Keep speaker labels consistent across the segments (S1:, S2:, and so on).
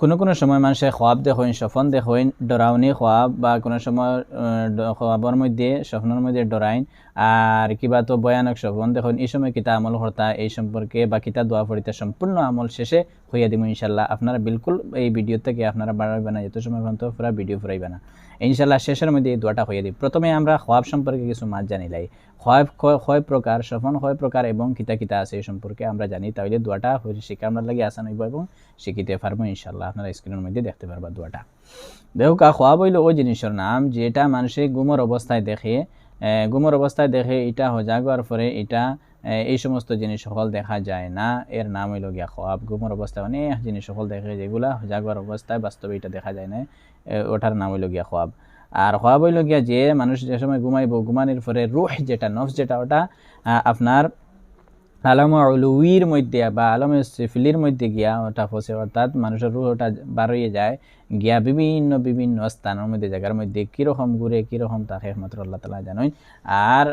S1: কোনো কোনো সময় মানুষে খোয়াব দেখেন স্বপন দেখেন ডরাউনি খোয়াব বা কোনো সময় খোয়াবর মধ্যে স্বপ্নের মধ্যে ডরাইন আর কিবা তো ভয়ানক স্বপন দেখুন এই সময় কিতা আমল হর্তা এই সম্পর্কে বা কিতা দোয়া ফরিতা সম্পূর্ণ আমল শেষে হইয়া দিব ইনশাল্লাহ আপনারা বিলকুল এই ভিডিও থেকে আপনারা বাড়াইবে না যত সময় পর্যন্ত পুরা ভিডিও ফুরাইবে না ইনশাল্লাহ শেষের মধ্যে এই দোয়াটা হইয়া দিব প্রথমে আমরা খোয়াব সম্পর্কে কিছু মাছ জানিলাই। কয় প্রকার স্বপন কয় প্রকার এবং কিতা কিতা আছে এই সম্পর্কে আমরা জানি, তাহলে দোয়াটা শিখে আমরা লাগে আসান হইব এবং শিখিতে পারব ইনশাল্লাহ আপনারা স্ক্রিনের মধ্যে দেখতে পারবা দোয়াটা। দেখো কা খোয়াব হইল ওই জিনিসের নাম, যেটা মানুষের গুমর অবস্থায় দেখে গুমর অবস্থায় দেখে এটা হজাগ হওয়ার পরে এটা এই সমস্ত জিনিস সকল দেখা যায় না। এর নাম হইল গিয়া খোয়াব। গুমর অবস্থায় অনেক জিনিস সকল দেখে, যেগুলা হজাগ হওয়ার অবস্থায় বাস্তবে এটা দেখা যায় না ওটার নাম হইল গিয়া খোয়াব। আর খোয়াব হইল গিয়া যে মানুষ যে সময় ঘুমাইব, ঘুমানির পরে রুহ যেটা, নফস যেটা, ওটা আপনার আলম অলুইর মধ্যে বা আলম সিফিলির মধ্যে গিয়া ওটা ফসে, অর্থাৎ মানুষের রুহ ওটা বারইয়ে যায় গিয়া বিভিন্ন বিভিন্ন স্থানের মধ্যে, জায়গার মধ্যে, কীরকম ঘুরে, কীরকম তাকে একমাত্র আল্লাহ তালা জানোই। আর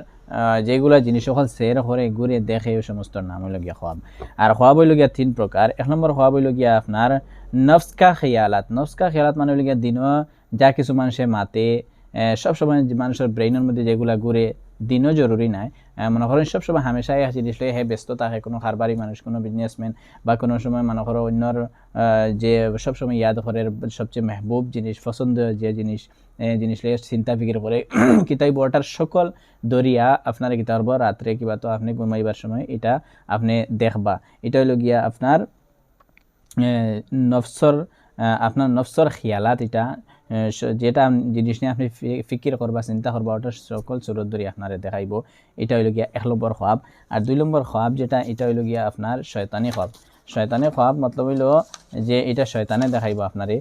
S1: যেগুলা জিনিস সকল সের করে ঘুরে দেখে ওই সমস্ত নাম হইল গিয়া খোয়াব। আর খোয়াব হইল গিয়া তিন প্রকার। এক নম্বর খোয়াব গিয়া আপনার নফসকা খেয়ালাত। নফসকা খেয়ালাত মানে হইল গিয়া দিনও যা কিছু মানুষে মাতে সবসময় মানুষের ব্রেইনের মধ্যে যেগুলা ঘুরে, দিনও জরুরি নাই মনে করেন সবসময় হামেশাই জিনিস লই হে ব্যস্ত থাকে কোনো কারবারি মানুষ, কোনো বিজনেসম্যান বা কোনো সময় মনে করো অন্যর যে সবসময় ইয়াদ করে সবচেয়ে মেহবুব জিনিস পছন্দ যে জিনিস জিনিস লইয়া চিন্তা ফিকির করে কিতাব বটার সকল দরিয়া আপনার কিতাব রাত্রে কিবা তো আপনি ঘুমাইবার সময় এটা আপনি দেখবা। এটা হইল গিয়া আপনার নফসর আপনার নফসর খেয়ালাত এটা যেটা জিনিস নিয়ে আপনি ফিকির করবা, চিন্তা করবা, ওটা সকল সুরত ধরে আপনার দেখাইব। এটা হইল গিয়া এক নম্বর খোয়াব আর দুই নম্বর খোয়াব যেটা, এটা হইল গিয়া আপনার শয়তানি খোয়াব শয়তানি খোয়াব মতলব হইল যে, এটা শয়তানে দেখাইব আপনারে।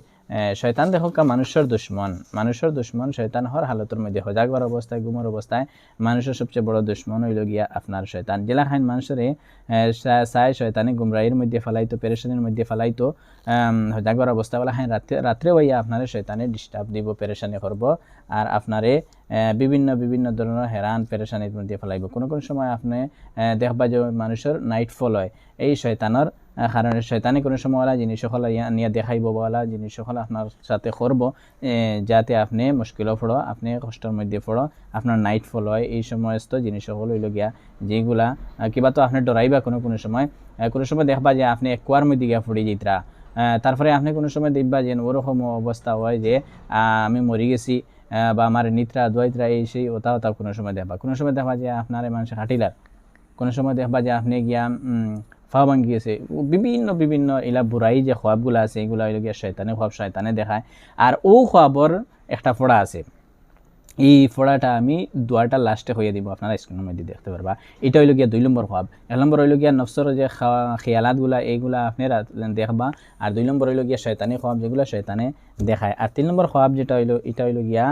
S1: শয়তান দেখো মানুষের দুশ্মন। মানুষের দুশ্মন শয়তান হর হালতের মধ্যে হজাগবার অবস্থায় গুমর অবস্থায় মানুষের সবচেয়ে বড় দুশ্মন হইল গিয়া আপনার শয়তান। জেলা খাইন মানুষের সায় শয়তানি গুমরাইয়ের মধ্যে ফেলাইতো পেরেশানির মধ্যে ফেলাইতো হজাগবার অবস্থা বলা হ্যাঁ রাত্রে রাত্রে হইয়া আপনার শয়তানে ডিস্টার্ব দিব পেরেশানি করব আর আপনারে বিভিন্ন বিভিন্ন ধরনের হেরান পেরেশানির মধ্যে ফেলাইব। কোনো কোনো সময় আপনি দেখবা যে মানুষের নাইট ফল হয়। এই শয়তানের কারণ শয়তানি কোনো সময় ওলা জিনিস সকল নিয়ে দেখাইব বলা জিনিস সকল আপনার সাথে করব যাতে আপনি মুশকিলও পড়ো, আপনি কষ্টের মধ্যে পড়ো, আপনার নাইট ফল হয়। এই সমস্ত জিনিস সকল হইল গিয়া, যেগুলা কিবা তো আপনি ডরাইবা কোনো কোনো সময়। কোনো সময় দেখবা যে আপনি কুয়ার মধ্যে গিয়া ফুড়ি যেতরা তারপরে আপনি কোনো সময় দেখবা যে ওরকম অবস্থা হয় যে আমি মরি গেছি বা আমার নিত্রা দোয়াইত্রা এই সেই ওতা ওতা কোনো সময় দেখবা। কোনো সময় দেখবা যে আপনার মানুষ হাঁটিলার। কোনো সময় দেখবা যে আপনি গিয়া ফা ভাঙ্গি আছে বিভিন্ন বিভিন্ন এলা বুড়াই যে খোয়াবগুলো আছে এগুলো গিয়া শয়তানে খোয়াব শয়তানে দেখায়। আর ও খোয়াবর একটা ফোড়া আছে। এই ফোড়াটা আমি দোয়াটা লাস্টে হয়ে দিব, আপনারা স্ক্রিনের মধ্যে দেখতে পারবা। এটা হইল গিয়া দুই নম্বর খোয়াব এক নম্বর হইল গিয়া নফসর যে খেয়ালাতগুলা, এইগুলা আপনারা দেখবা। আর দুই নম্বর হইল গিয়া শয়তানি খোয়াব যেগুলো শয়তানে দেখায়। আর তিন নম্বর খোয়াব যেটা হইল, এটা হইল গিয়া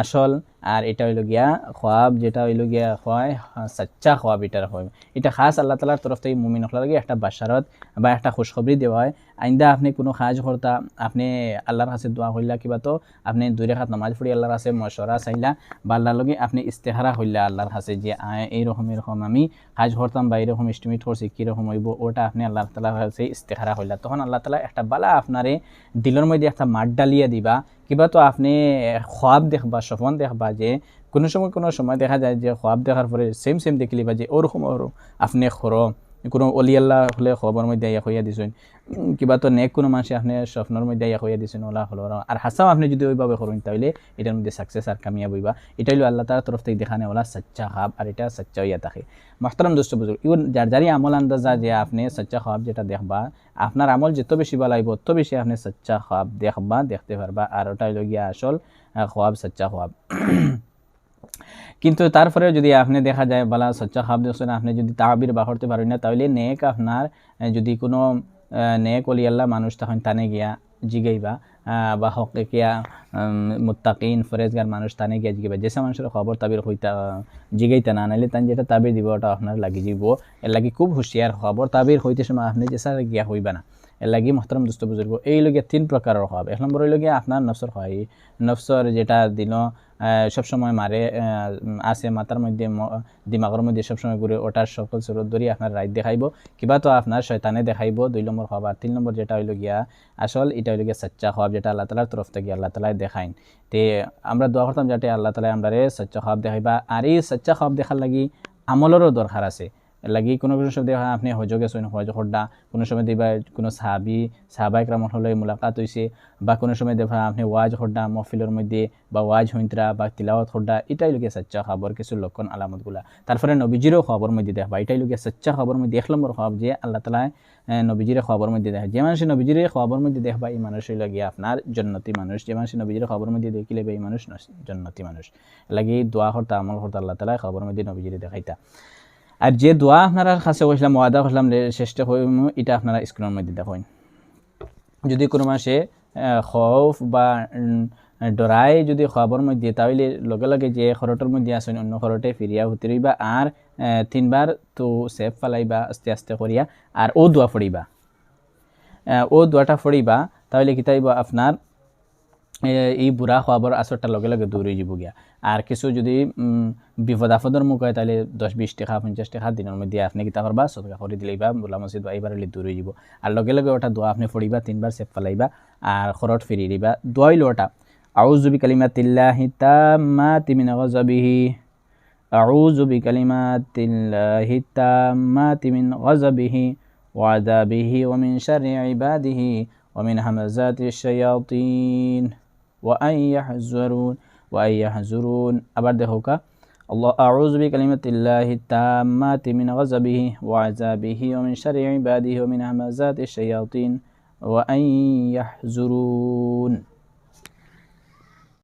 S1: আসল, আর এটা হইল গিয়া খোয়াব, যেটা হইল গিয়া হয় সচ্চা খোয়াব এটার হয়। এটা খাস আল্লাহ তালার তরফ থেকে মুমিন লাগে একটা বাসারত বা একটা খুশখবরি দেওয়া হয়। আইন্দা আপনি কোনো কাজ করতা, আপনি আল্লাহর কাছে দোয়া হইলা কিবা তো, আপনি দুই রেখাত নামাজ পড়ি আল্লাহর কাছে মশরা চাইলা, বা আল্লাহর লগে আপনি ইস্তেহারা হইলা আল্লাহর কাছে যে এইরকম এরকম আমি কাজ করতাম বা এরকম এস্টিমেট করছি, কীরকম হইব? ওটা আপনি আল্লাহ তালার কাছে ইস্তেহারা হইলা। তখন আল্লাহ তালা একটা বালা আপনারে দিলের মধ্যে একটা মাঠ ডালিয়া দিবা। কিবা তো আপনি খোয়াব দেখবা, স্বপন দেখবা যে, কোনো সময় কোনো সময় দেখা যায় যে খোয়াব দেখার পরে সেম সেম দেখলিবা যে ওরকম ওরকম আপনি খর কোনো অলি আল্লাহ হলে খবর মধ্যে ইয়া হইয়া দিছেন। কিবা তো নেক কোনো মানুষ আপনি স্বপ্নের মধ্যে ইয়া হইয়া দিছেন ওলা হলো আর হাসাও আপনি যদি ওইভাবে করেন তাহলে এটার মধ্যে সাকসেস আর কামিয়াব হইবা। এটা হইল আল্লাহ তার তরফ থেকে দেখানে ওলা সচ্চা খাব আর এটা সচ্চা হইয়া থাকে মাহতারাম দোস্ত বুঝুক ইউন যার যারই আমল আন্দাজা যে আপনি সচ্চা খাব যেটা দেখবা, আপনার আমল যত বেশি বালাইব তত বেশি আপনি সচ্চা খাব দেখবা, দেখতে পারবা। আর ওটা হইল গিয়া আসল খোয়াব সচ্চা খোয়াব কিন্তু তারপরে যদি আপনি দেখা যায়, বলা, সচ্চা খাব দেখছেন আপনি যদি তাবির বা পারেন না, তাহলে নেক আপনার যদি কোনো নেক অলিয়াল্লাহ মানুষ তখন টানে গিয়া জিগাইবা বা হকিয়া মুত্তাকিন ফরেজগার মানুষ টানে গিয়া জিগাইবা। যেসব মানুষের খবর তাবির হইতা, জিগাইতে না, নাইলে তান যেটা তাবির দিব, ওটা আপনার লাগি যাব এর লাগি খুব হুঁশিয়ার খবর তাবির হইতে সময় আপনি যেসা গিয়া হইবা না। লাগি মহতরম দুস্থ বুজুর্গ এই লগে তিন প্রকারের হওয়াব এক নম্বর হইল গিয়ে আপনার নফসর হয় নফসর যেটা দিন সবসময় মারে আছে মাথার মধ্যে দিমাগের মধ্যে সবসময় ঘুরে ওটার সকল সুরত ধরি আপনার রাইট দেখাইব। কিবা তো আপনার শয়তানে দেখাইব। দুই নম্বর হওয়াব আর তিন নম্বর যেটা হইল গিয়া আসল এটা হইল সচ্চা হওয়াব যেটা আল্লাহ তালার তরফ থেকে আল্লাহ তালায় দেখাইন। তে আমরা দোয়া করতাম যাতে আল্লাহ তালা আমরা সচ্চা খাওয়াব দেখাইবা। আর এই সচ্চা খাওয়াব দেখার লাগি আমলেরও দরকার আছে। লাগি কোনো কোনো সময় দেখা আপনি হজ গেছেন হজ খড্ডা কোনো সময় দিবা কোনো সাহাবি সাহাবাই ক্রামত হলে মোলাকাত হয়েছে বা কোনো সময় দেখা আপনি ওয়াজ খড্ডা মহফিলের মধ্যে বা ওয়াজ হইন্তরা বা তিলাওয়াত খড্ডা এটাই লোকে সচ্চা খবর কিছু লক্ষণ আলামতগুলা তারপরে নবীজিরও খবর মধ্যে দেখবা এটাই লোকে সচ্চা খবর মধ্যে, এক নম্বর খবর যে আল্লাহ তালা নবীজিরে খবর মধ্যে দেখে যে মানুষ নবীজিরে খবর মধ্যে দেখবা এই মানুষ হইল গিয়ে আপনার জন্নতি মানুষ। যে মানুষ নবীজিরে খবর মধ্যে দেখিলে এই মানুষ জন্নতি মানুষ। লাগি দোয়া করতা আমল করতা আল্লাহ তালা খবর মধ্যে নবীজিরে দেখাইতা। আর যে দোয়া আপনারা কাছে কইলাম ওয়াদা করলাম চেষ্টা করিম এটা আপনারা স্ক্রিনের মধ্যে দেখেন। যদি কোনো মাসে খৌফ বা ডরাই যদি খবর মধ্যে, তাহলে লগে লগে যে খরটের মধ্যে আসেন অন্য খরটে ফিরিয়া হতে রইবা আর তিনবার তো সেফ ফালাইবা, আস্তে আস্তে করিয়া, আর ও দোয়া ফড়িবা ও দোয়াটা ফড়িবা তাহলে কি তাইব আপনার এই বুড়া খোয়াবর আসরটা লগে লগে দূরে যাব গিয়া আর কিছু যদি উম, বিপদ আপদর মুখ হয় তাহলে দশ বিশ টাকা পঞ্চাশ টাকা দিনের মধ্যে আপনি কিতা করবা সদকা করে দিলেই বা বোলা মসজিদ বা এইবার হলে দূরে যাব আর লগে লগে ওটা দোয়া আপনি ফড়িবা তিনবার সেফ ফেলাইবা আর খরট ফিরি দিবা দোয়াইল ওটা আউযু বিকালিমাতিল্লাহি তাম্মাতি মিন গাযাবিহি আউযু বিকালিমাতিল্লাহি তাম্মাতি মিন গাযাবিহি وعذابه ومن شر عباده ومن همزات الشياطين وأن يحزرون وأن يحزرون أبر الله أعوذ بكلمة الله التامات من غضبه وعذابه ومن شر عباده ومن همزات الشياطين. وأن يحزرون